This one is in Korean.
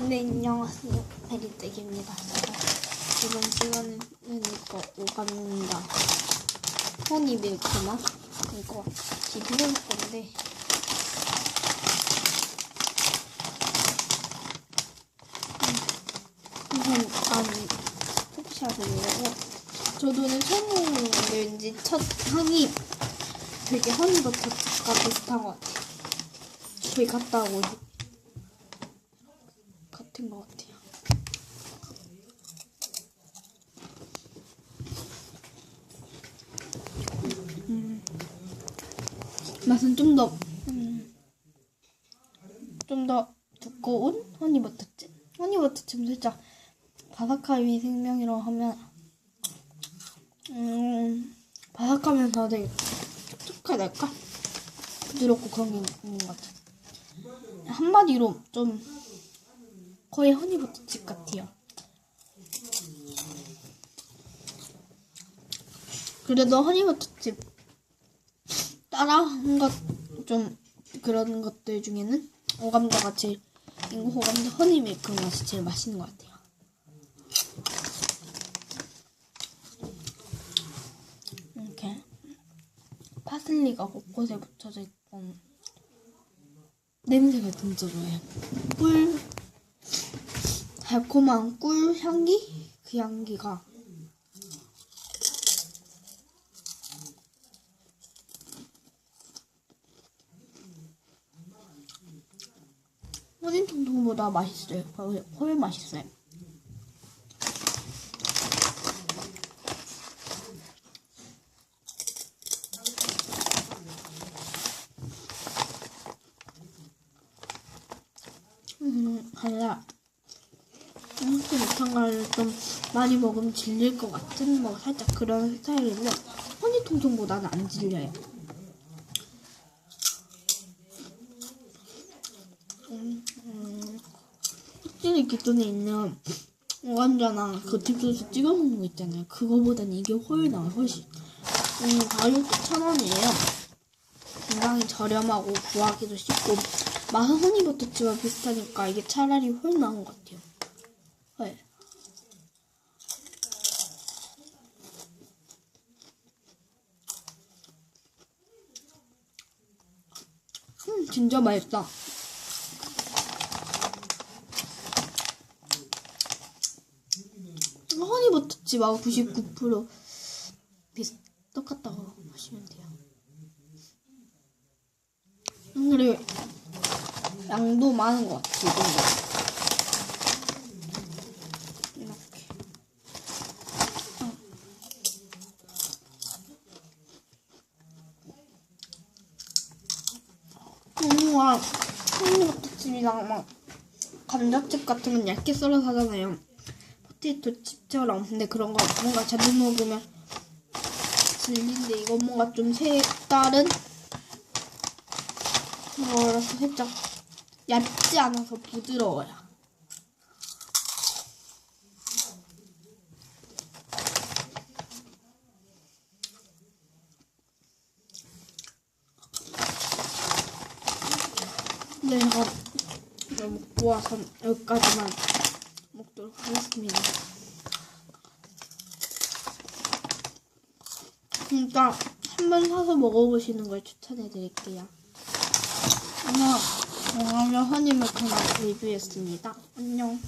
아, 네, 안녕하세요. 베리떼기입니다. 이번 시간은 이거 오감입니다. 허니 밀크맛 이거 비벼올 건데 음, 우선 아니 내고 저도는 처음 왠지 첫 향이 되게 허니버터 가 비슷한 것 같아요. 저희 갔다 오고 같은 것 같아요. 음, 맛은 좀 더, 음, 좀더 두꺼운 허니버터칩? 허니버터칩은 살짝 바삭함이 생명이라고 하면, 음, 바삭하면서 되게 촉촉하달까? 부드럽고 그런 게 있는 것 같아요. 한마디로 좀 거의 허니버터칩 같아요. 그래도 허니버터칩 따라한 것 좀 그런 것들 중에는 오감자가 제일 인고 오감자 허니 밀크 맛이 제일 맛있는 것 같아요. 이렇게 파슬리가 곳곳에 붙여져 있고 냄새가 진짜 좋아요. 꿀 달콤한 꿀 향기 그 향기가 허니통통보다 맛있어요. 훨, 훨 맛있어요. 음, 달라. 못한 거를 좀 많이 먹으면 질릴 것 같은 뭐 살짝 그런 스타일인데 허니통통보다는 안 질려요. 음, 음, 확실히 기존에 있는 오감자나 그 딥소스 찍어 먹는 거 있잖아요. 그거보다는 이게 훨 나아요, 훨씬. 음, 가격도 천 원이에요. 굉장히 저렴하고 구하기도 쉽고 맛은 허니버터칩과 비슷하니까 이게 차라리 훨 나은 것 같아요. 네. 음, 진짜 맛있다. 허니버터칩하고 99% 비슷, 똑같다고 보시면 돼요. 음, 그리고 양도 많은 것 같아요, 이거. 이렇게. 우와, 허니버터칩이랑 막 감자칩 같은 건 얇게 썰어서 하잖아요. 포테이토 칩처럼. 근데 그런 거 뭔가 자주 먹으면 질린데 이건 뭔가 좀 색다른 거라서 살짝 얇지 않아서 부드러워요. 네, 먹고 와서 여기까지만 먹도록 하겠습니다. 그러니까 한번 사서 먹어보시는 걸 추천해드릴게요. 오늘 영화를 허니밀크만 리뷰했습니다. 안녕.